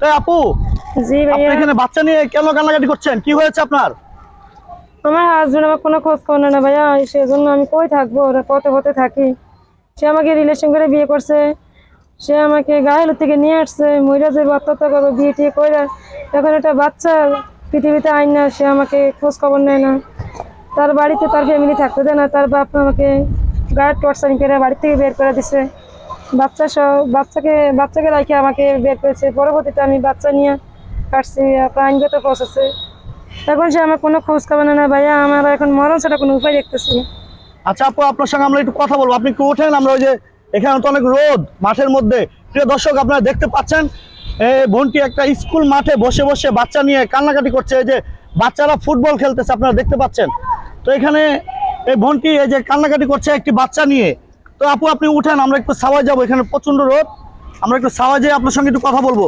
তাই আপু জি আপনি এখানে বাচ্চা নিয়ে কেন কান্নাকাটি করছেন? কি হয়েছে আপনার? আমার হাজবেন্ড আমার কোনো খোঁজ খবর নেয় না ভাইয়া সেজন্য আমি কই থাকব? ওরা পথে পথে থাকি। সে আমাকে রিলেশন করে বিয়ে করছে। সে আমাকে গায়ের থেকে নিয়ে আসছে। মহিলা যে বাচ্চা করব বিয়ে টিয়ে করে এখন একটা বাচ্চা পৃথিবীতে আইন না সে আমাকে খোঁজ খবর নেয় না। তার বাড়িতে তার ফ্যামিলি থাকতে দেয় না। তার বাপ আমাকে গায়ের টর্চারিং করে বাড়ি থেকে বের করে দিছে। বাচ্চা সহ বাচ্চাকে বাচ্চাকে রাখে আমাকে বের করেছে। পরবর্তীতে আমি বাচ্চা নিয়ে কাটছি আপনার আইনগত প্রসেসে। এখন সে আমার কোনো খোঁজ খবর না ভাইয়া। আমার এখন মরণ সেটা কোনো উপায় দেখতেছি আচ্ছা আপু, আপনার সঙ্গে আমরা একটু কথা বলব। আপনি একটু ওঠেন? আমরা ওই যে এখানে তো অনেক রোদ মাঠের মধ্যে। প্রিয় দর্শক, আপনারা দেখতে পাচ্ছেন এই বোনটি একটা স্কুল মাঠে বসে বসে বাচ্চা নিয়ে কান্নাকাটি করছে। এই যে বাচ্চারা ফুটবল খেলতেছে, আপনারা দেখতে পাচ্ছেন। তো এখানে এই বোনটি এই যে কান্নাকাটি করছে একটি বাচ্চা নিয়ে। তো আপু আপনি উঠেন আমরা একটু সাওয়াই যাব। এখানে প্রচণ্ড রোদ। আমরা একটু সাওয়াই যেয়ে আপনার সঙ্গে একটু কথা বলব।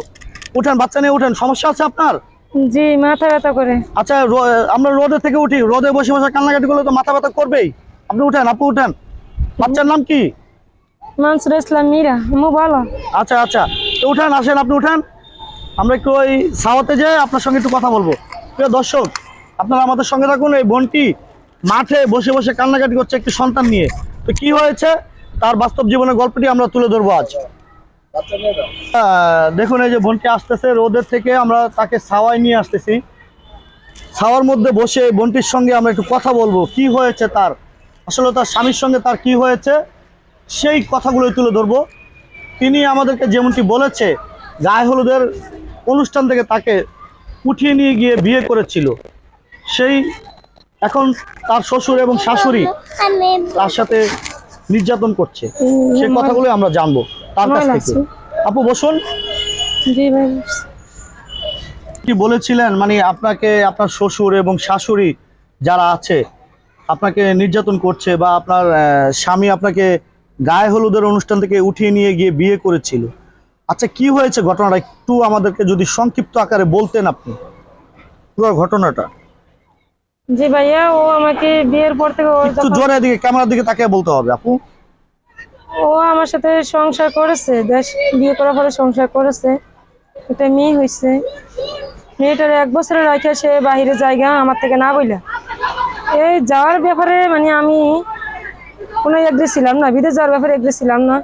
উঠেন বাচ্চা নিয়ে উঠেন। সমস্যা আছে আপনার? জি মাথা ব্যথা করে। আচ্ছা আমরা রোদে থেকে উঠি। রোদে বসে বসে কান্নাকাটি করলে তো মাথা ব্যথা করবেই। আপনি উঠেন আপু উঠেন। বাচ্চার নাম কি? মানসুর ইসলাম মীরা মু ভালো। আচ্ছা আচ্ছা। তো উঠান আসেন আপনি উঠান। আমরা একটু ওই সাওয়াতে যেয়ে আপনার সঙ্গে একটু কথা বলব। প্রিয় দর্শক আপনারা আমাদের সঙ্গে থাকুন। এই বোনটি মাঠে বসে বসে কান্নাকাটি করছে একটি সন্তান নিয়ে। তো কি হয়েছে? তার বাস্তব জীবনের গল্পটি আমরা তুলে ধরবো আজ। দেখুন এই যে বোনটি আসতেছে রোদের থেকে আমরা তাকে সাওয়ায় নিয়ে আসতেছি। ছাওয়ার মধ্যে বসে বোনটির সঙ্গে আমরা একটু কথা বলব কি হয়েছে তার? আসলে তার স্বামীর সঙ্গে তার কি হয়েছে সেই কথাগুলোই তুলে ধরবো। তিনি আমাদেরকে যেমনটি বলেছে গায়ে হলুদের অনুষ্ঠান থেকে তাকে উঠিয়ে নিয়ে গিয়ে বিয়ে করেছিল। সেই এখন তার শ্বশুর এবং শাশুড়ি তার সাথে নির্যাতন করছে। সেই কথাগুলো আমরা জানব তার কাছ থেকে। আপু বসুন। কি বলেছিলেন? মানে আপনাকে আপনার শ্বশুর এবং শাশুড়ি যারা আছে আপনাকে নির্যাতন করছে বা আপনার স্বামী আপনাকে গায়ে হলুদের অনুষ্ঠান থেকে উঠিয়ে নিয়ে গিয়ে বিয়ে করেছিল। আচ্ছা কি হয়েছে ঘটনাটা? একটু আমাদেরকে যদি সংক্ষিপ্ত আকারে বলতেন আপনি। পুরো ঘটনাটা। জি ভাইয়া ও আমাকে বিয়ের পর থেকে একটু জোরে দিকে ক্যামেরার দিকে তাকিয়ে বলতে হবে আপু। ও আমার সাথে সংসার করেছে দেশ বিয়ে করার পরে সংসার করেছে। একটা মেয়ে হয়েছে মেয়েটার এক বছরের রাখে সে বাহিরে জায়গা আমার থেকে না বইলা। এই যাওয়ার ব্যাপারে মানে আমি কোনো এগ্রি ছিলাম না বিদেশ যাওয়ার ব্যাপারে এগ্রি ছিলাম না।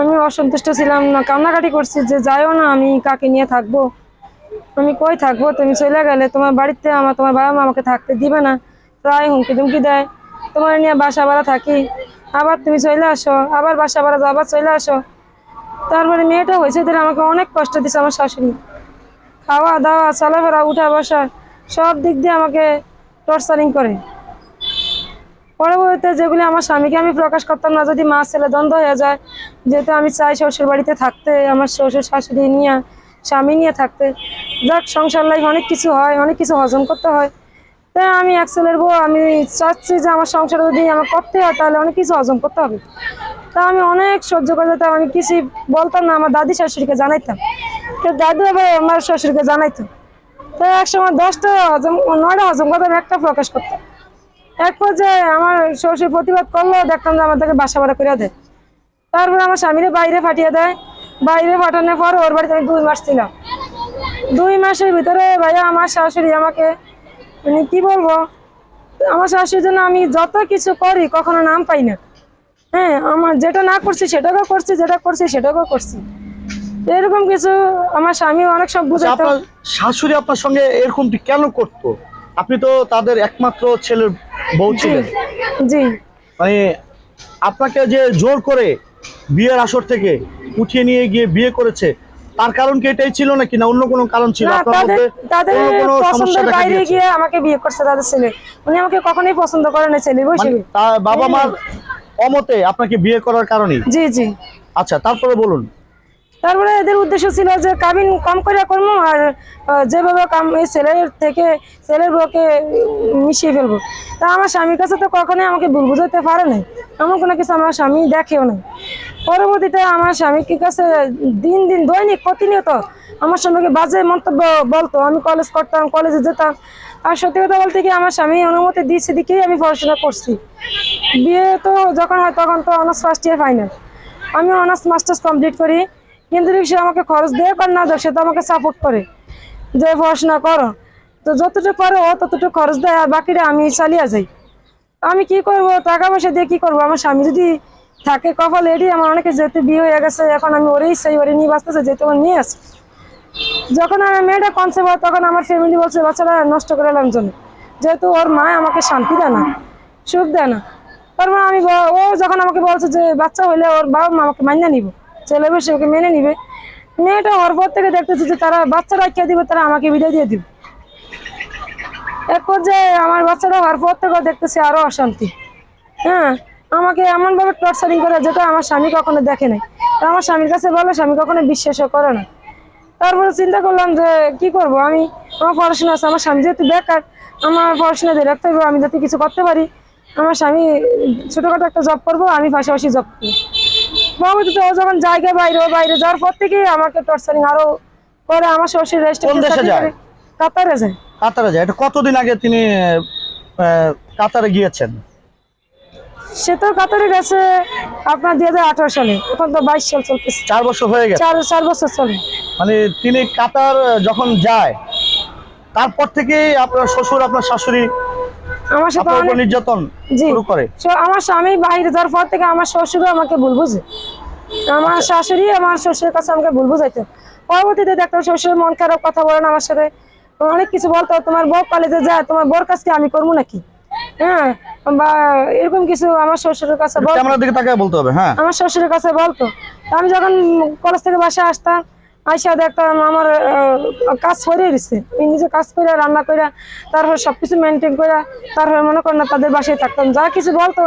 আমি অসন্তুষ্ট ছিলাম না কান্নাকাটি করছি যে যাইও না আমি কাকে নিয়ে থাকব? আমি কই থাকব? তুমি চলে গেলে তোমার বাড়িতে আমার, তোমার বাবা মা আমাকে থাকতে দিবে না। প্রায় হুমকি ধুমকি দেয়। তোমার নিয়ে বাসা ভাড়া থাকি। আবার তুমি চলে আসো। আবার বাসা ভাড়া আবার চলে আসো। তারপরে মেয়েটা হয়েছে দিলে আমাকে অনেক কষ্ট দিছে আমার শাশুড়ি। খাওয়া দাওয়া, চলাফেরা, উঠা বসা, সব দিক দিয়ে আমাকে টর্চারিং করে। পরবর্তীতে যেগুলি আমার স্বামীকে আমি প্রকাশ করতাম না, যদি মা ছেলে দ্বন্দ্ব হয়ে যায়, যেহেতু আমি চাই শ্বশুর বাড়িতে থাকতে, আমার শ্বশুর শাশুড়ি নিয়ে স্বামী নিয়ে থাকতে। যাক, সংসার লাইফ অনেক কিছু হয়, অনেক কিছু হজম করতে হয়। তাই আমি এক ছেলের বউ, আমি চাচ্ছি যে আমার সংসার যদি আমার করতে হয়, তাহলে অনেক কিছু হজম করতে হবে। তা আমি অনেক সহ্য করে যেতাম, আমি কিছু বলতাম না, আমার দাদি শাশুড়িকে জানাইতাম। তো দাদু আবার আমার শাশুড়িকে জানাইতো। তো এক সময় দশটা হজম, নয়টা হজম করতাম, একটা প্রকাশ করতাম। এক পর্যায়ে আমার শ্বশুর প্রতিবাদ করল দেখতাম যে আমাদেরকে বাসা ভাড়া করে দেয়। তারপরে আমার স্বামীরে বাইরে ফাটিয়ে দেয়। বাইরে পাঠানোর পর ওর বাড়িতে আমি দুই মাস ছিলাম। দুই মাসের ভিতরে ভাইয়া আমার শাশুড়ি আমাকে মানে কি বলব আমার শাশুড়ির জন্য আমি যত কিছু করি কখনো নাম পাই না। হ্যাঁ আমার যেটা না করছি সেটাকেও করছি যেটা করছি সেটাকেও করছি। এরকম কিছু আমার স্বামী অনেক সব আচ্ছা, আপনার শাশুড়ি আপনার সঙ্গে এরকম কেন করতো? আপনি তো তাদের একমাত্র ছেলের বউ ছিলেন। জি। মানে আপনাকে যে জোর করে বিয়ের আসর থেকে উঠিয়ে নিয়ে গিয়ে বিয়ে করেছে। তার কারণ কি এটাই ছিল নাকি না অন্য কোনো কারণ ছিল? আপনার তাদের মধ্যে তাদের কোনো সমস্যা দেখা বাইরে গিয়ে আমাকে বিয়ে করছে তাদের ছেলে। উনি আমাকে কখনোই পছন্দ করে না ছেলে মানে বাবা মার অমতে আপনাকে বিয়ে করার কারণে জি জি। আচ্ছা তারপরে বলুন। তারপরে এদের উদ্দেশ্য ছিল যে কাবিন কম করে করব আর যেভাবে কাম এই ছেলের থেকে ছেলের বউকে মিশিয়ে ফেলব। তা আমার স্বামীর কাছে তো কখনোই আমাকে ভুল বুঝাতে পারে নাই। এমন কোনো কিছু আমার স্বামী দেখেও না পরবর্তীতে আমার স্বামীর কাছে দিন দিন দৈনিক প্রতিনিয়ত আমার স্বামীকে বাজে মন্তব্য বলতো, আমি কলেজ করতাম কলেজে যেতাম। আর সত্যি কথা বলতে কি আমার স্বামী অনুমতি দিয়েছে দিকেই আমি পড়াশোনা করছি। বিয়ে তো যখন হয় তখন তো অনার্স ফার্স্ট ইয়ার ফাইনাল আমি অনার্স মাস্টার্স কমপ্লিট করি। কিন্তু সে আমাকে খরচ দেয় আর না দেয়, সে তো আমাকে সাপোর্ট করে। যে পড়াশোনা করো, তো যতটুকু পারো ততটুকু খরচ দেয়, আর বাকিটা আমি চালিয়ে যাই। আমি কি করব, টাকা পয়সা দিয়ে কি করব? আমার স্বামী যদি থাকে কপাল এটি আমার অনেকে যেহেতু বিয়ে হয়ে গেছে, এখন আমি ওরেই সেই ওরে নিয়ে বাঁচতেছে যেহেতু আমার মেয়ে আছে। যখন আমার মেয়েটা কনসেপ্ট হয়, তখন আমার ফ্যামিলি বলছে বাচ্চাটা নষ্ট করে এলাম জন্য যেহেতু ওর মা আমাকে শান্তি দেয় না, সুখ দেয় না। তারপর আমি ও যখন আমাকে বলছে যে, বাচ্চা হইলে ওর বাবা মা আমাকে মান্য নিব। ছেলে বসে ওকে মেনে নিবে। মেয়েটা হওয়ার পর থেকে দেখতেছি যে তারা বাচ্চারা কে দিবে, তারা আমাকে বিদায় দিয়ে দিবে। এক পর্যায়ে আমার বাচ্চাটা হওয়ার পর থেকে দেখতেছি আরও অশান্তি। হ্যাঁ আমাকে এমনভাবে টর্চারিং করে যেটা আমার স্বামী কখনো দেখে নাই। আর আমার স্বামীর কাছে বলে, স্বামী কখনো বিশ্বাসও করে না। তারপরে চিন্তা করলাম যে কি করব? আমি, আমার পড়াশোনা আছে, আমার স্বামী যেহেতু বেকার, আমার পড়াশোনা দিয়ে রাখতে হবে, আমি যাতে কিছু করতে পারি। আমার স্বামী ছোটোখাটো একটা জব করব, আমি পাশাপাশি জব করব। পরবর্তীতে ও যখন বাইরে ও বাইরে যাওয়ার পর থেকেই আমাকে টর্চারিং আরও করে আমার শ্বশুর কোন দেশে যায়? কাতারে যায়। কাতারে যায়। এটা কতদিন আগে তিনি কাতারে গিয়েছেন? সে তো কাতারে গেছে আপনার দুই হাজার আঠারো সালে। এখন তো বাইশ সাল চলতেছে। চার বছর হয়ে গেছে? চার চার বছর চলে। মানে তিনি কাতার যখন যায় তারপর থেকেই আপনার শ্বশুর আপনার শাশুড়ি আমার সাথে অনেক নির্যাতন শুরু করে। আমার স্বামী বাইরে যাওয়ার পর থেকে আমার শ্বশুরও আমাকে ভুল বুঝে। আমার আচ্ছা। শাশুড়ি আমার শ্বশুরের কাছে আমাকে ভুল বুঝাইতো। পরবর্তীতে দেখতাম শ্বশুরের মন খারাপ কথা বলে না আমার সাথে। অনেক কিছু বলতো তোমার বউ কলেজে যায় তোমার বোর কাছকে আমি করব নাকি? হ্যাঁ বা এরকম কিছু আমার শ্বশুরের কাছে বলতো হ্যাঁ। আমার শ্বশুরের কাছে বলতো। আমি যখন কলেজ থেকে বাসায় আসতাম আইসা দেখতাম আমার কাজ করে দিচ্ছে আমি নিজে কাজ করে রান্না করে তারপর সবকিছু মেনটেন করে তারপর মনে করেন না তাদের বাসায় থাকতাম। যা কিছু বলতো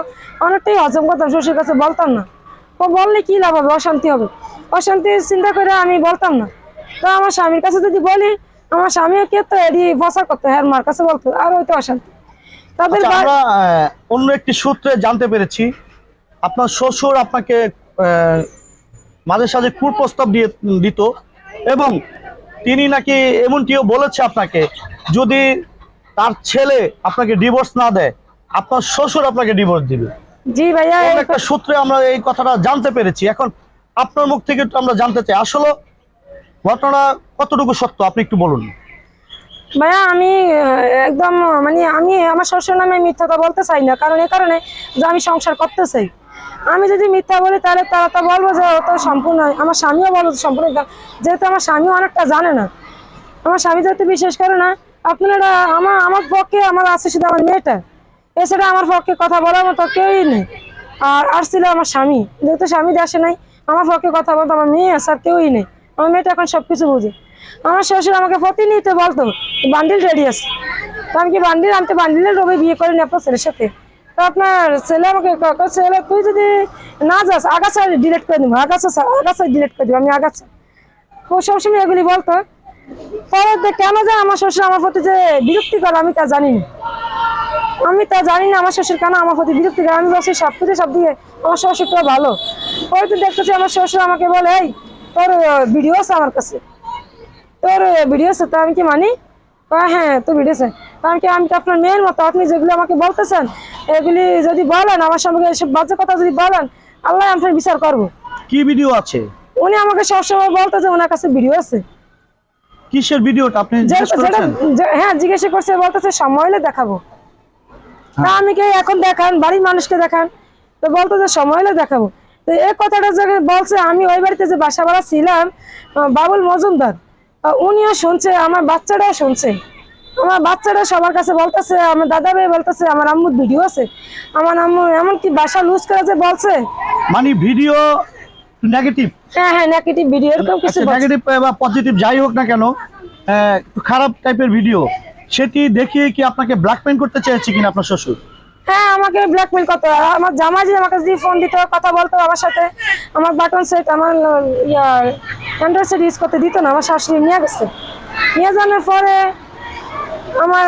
অনেকটাই হজম করতাম শ্বশুর কাছে বলতাম না। ও বললে কি লাভ হবে? অশান্তি হবে। অশান্তি চিন্তা করে আমি বলতাম না। তো আমার স্বামীর কাছে যদি বলি আমার স্বামীও কে তো এডি বসা করতো হ্যাঁ মার কাছে বলতো আর ওই তো অশান্তি। তাদের আচ্ছা, অন্য একটি সূত্রে জানতে পেরেছি আপনার শ্বশুর আপনাকে মাঝে সাঝে কুপ্রস্তাব দিয়ে দিত এবং তিনি নাকি এমনটিও বলেছে আপনাকে যদি তার ছেলে আপনাকে ডিভোর্স না দেয় আপনার শ্বশুর আপনাকে ডিভোর্স দিবে। জি ভাইয়া একটা সূত্রে আমরা এই কথাটা জানতে পেরেছি। এখন আপনার মুখ থেকে আমরা জানতে চাই। আসলে ঘটনা কতটুকু সত্য? আপনি একটু বলুন। ভাইয়া আমি একদম মানে আমি আমার শ্বশুর নামে মিথ্যাটা বলতে চাই না। কারণ এই কারণে যে আমি সংসার করতে চাই। আমি যদি মিথ্যা বলি, তাহলে তারা তো বলব যে ও তো সম্পূর্ণ, আমার স্বামীও বলব সম্পূর্ণ যেহেতু আমার স্বামীও অনেকটা জানে না। আমার স্বামী যেহেতু বিশেষ করে না আপনারা আমার আমার পক্ষে আমার আছে শুধু আমার মেয়েটা। এছাড়া আমার পক্ষে কথা বলার মতো কেউই নেই। আর আর ছিল আমার স্বামী। যেহেতু স্বামী দেশে নাই, আমার পক্ষে কথা বলতো আমার মেয়ে আছে আর কেউই নেই। আমার মেয়েটা এখন সব কিছু বুঝে। আমার শ্বশুর আমাকে প্রতিনিয়ত বলতো, বান্ডিল রেডি আছে। তো আমি কি বান্ডিল আনতে বান্ডিলের রবে বিয়ে করিনি আপনার ছেলের সাথে? তো আপনার ছেলে আমাকে ছেলে, তুই যদি না যাস, আগাছা ডিলেট করে দেবো, আগাছা আগাছা ডিলেট করে দেবো, আমি আগাছা। সবসময় এগুলি বলতো? পরে কেন যে আমার শ্বশুর আমার প্রতি যে বিরক্তি করে আমি তা জানি না। আমি তা জানি না আমার শ্বশুর কেন আমার প্রতি বিরক্তি করে আমি বলছি সব কিছু সব দিকে আমার শ্বশুরটা ভালো। পরে তো দেখতেছি আমার শ্বশুর আমাকে বলে, এই, তোর ভিডিও আছে আমার কাছে। তোর ভিডিও আছে, তা আমি কি মানি? হ্যাঁ তো ভিডিও আছে। আমি কি আমি তো আপনার মেয়ের মতো আপনি যেগুলো আমাকে বলতেছেন এগুলি যদি বলেন আমার সঙ্গে এসব বাজে কথা যদি বলেন আল্লাহ আপনার বিচার করব। কি ভিডিও আছে? উনি আমাকে সবসময় বলতো যে ওনার কাছে ভিডিও আছে। কিসের ভিডিওটা আপনি জিজ্ঞেস করেছেন? হ্যাঁ জিজ্ঞাসা করছে বলতেছে সময় হলে দেখাবো। তা আমি কে এখন দেখান বাড়ির মানুষকে দেখান। তো বলতো যে সময় হলে দেখাবো। তো এই কথাটা যে বলছে আমি ওই বাড়িতে যে বাসা ভাড়া ছিলাম বাবুল মজুমদার উনিও শুনছে আমার বাচ্চাটাও শুনছে। আমার বাচ্চারা সবার কাছে বলতেছে আমার দাদা ভাই বলতেছে আমার আম্মুর ভিডিও আছে। আমার আম্মু এমনকি বাসা লুজ করে যে বলছে। মানে ভিডিও নেগেটিভ হ্যাঁ হ্যাঁ নেগেটিভ ভিডিও এরকম কিছু। নেগেটিভ বা পজিটিভ যাই হোক না কেন একটু খারাপ টাইপের ভিডিও সেটি দেখিয়ে কি আপনাকে ব্ল্যাকমেল করতে চেয়েছে কিনা আপনার শ্বশুর? হ্যাঁ আমাকে ব্ল্যাকমেল করতো আমার জামাই যে আমাকে যদি ফোন দিত কথা বলতো আমার সাথে। আমার বাটন সেট আমার ইয়া অ্যান্ড্রয়েড সেট ইউজ করতে দিত না আমার শাশুড়ি নিয়ে গেছে। নিয়ে যাওয়ার পরে আমার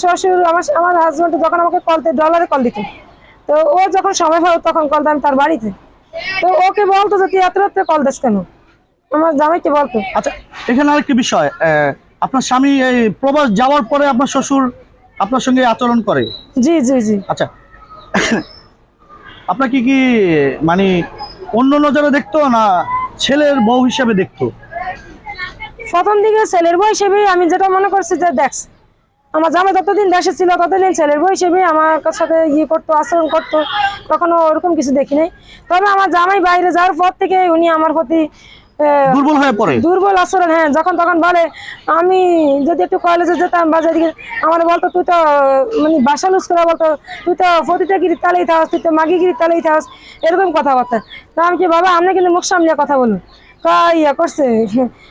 শ্বশুর আমার আমার হাজব্যান্ড যখন আমাকে কল দিত ডলারে কল দিত। তো ও যখন সময় হয় তখন কল দিতাম তার বাড়িতে। তো ওকে বলতো যে তুই এত রাত্রে কল দিস কেন? আমার জামাইকে বলতো। আচ্ছা এখানে আরেকটি বিষয় আপনার স্বামী এই প্রবাস যাওয়ার পরে আপনার শ্বশুর আপনার সঙ্গে আচরণ করে? জি জি জি। আচ্ছা আপনাকে কি কি মানে অন্য নজরে দেখতো না ছেলের বউ হিসেবে দেখতো? প্রথম দিকে ছেলের বউ হিসেবে আমি যেটা মনে করছি যে দেখ আমার জামাই যতদিন দেশে ছিল ততদিন ছেলের বই হিসেবে আমার সাথে ইয়ে করতো আচরণ করতো কখনো ওরকম কিছু দেখি নাই। তবে আমার জামাই বাইরে যাওয়ার পর থেকে উনি আমার প্রতি দুর্বল হয়ে পড়ে। দুর্বল আচরণ হ্যাঁ যখন তখন বলে আমি যদি একটু কলেজে যেতাম বা যদি আমার বলতো তুই তো মানে বাসা লুজ করে বলতো তুই তো ফতিতে গিরি তালেই থাস তুই তো মাগি গিরি তালেই থাস এরকম কথাবার্তা। তা আমি কি বাবা আপনি কিন্তু মুখ সামলিয়ে কথা বলুন। তা ইয়া করছে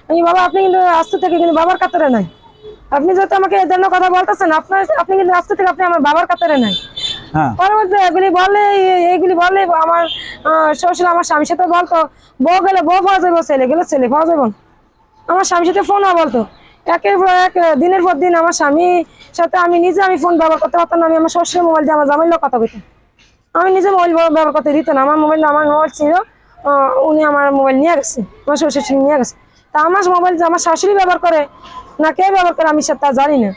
আমি বাবা আপনি কিন্তু আজকে থেকে কিন্তু বাবার কাতারে নাই। আপনি যেহেতু আমাকে এর জন্য কথা বলতেছেন আপনার আপনি কিন্তু আজকে থেকে আপনি আমার বাবার কাতারে নাই হ্যাঁ। পরবর্তী এগুলি বলে এগুলি বলে আমার শ্বশুর আমার স্বামীর সাথে বলতো বউ গেলে বউ পাওয়া যাবে ছেলে গেলে ছেলে পাওয়া যাবে। আমার স্বামীর সাথে ফোনও বলতো। একের পর এক দিনের পর দিন আমার স্বামীর সাথে আমি নিজে আমি ফোন ব্যবহার করতে পারতাম না আমি আমার শ্বশুরের মোবাইল দিয়ে আমার জামাইলেও কথা বলতাম আমি নিজে মোবাইল ব্যবহার করতে দিত না আমার মোবাইল আমার মোবাইল ছিল উনি আমার মোবাইল নিয়ে গেছে আমার শ্বশুর নিয়ে গেছে। তা আমার মোবাইল আমার শাশুড়ি ব্যবহার করে না কে ব্যবহার করে আমি সেটা জানি না।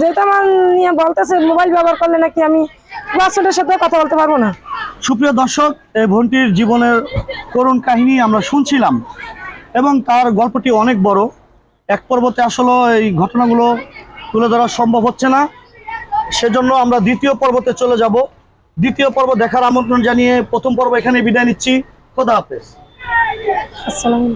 যেহেতু আমার নিয়ে বলতেছে মোবাইল ব্যবহার করলে নাকি আমি বাচ্চাটার সাথে কথা বলতে পারব না। সুপ্রিয় দর্শক এই বোনটির জীবনের করুণ কাহিনী আমরা শুনছিলাম এবং তার গল্পটি অনেক বড়। এক পর্বতে আসলে এই ঘটনাগুলো তুলে ধরা সম্ভব হচ্ছে না। সেজন্য আমরা দ্বিতীয় পর্বতে চলে যাব। দ্বিতীয় পর্ব দেখার আমন্ত্রণ জানিয়ে প্রথম পর্ব এখানে বিদায় নিচ্ছি। খোদা হাফেজ। আসসালামু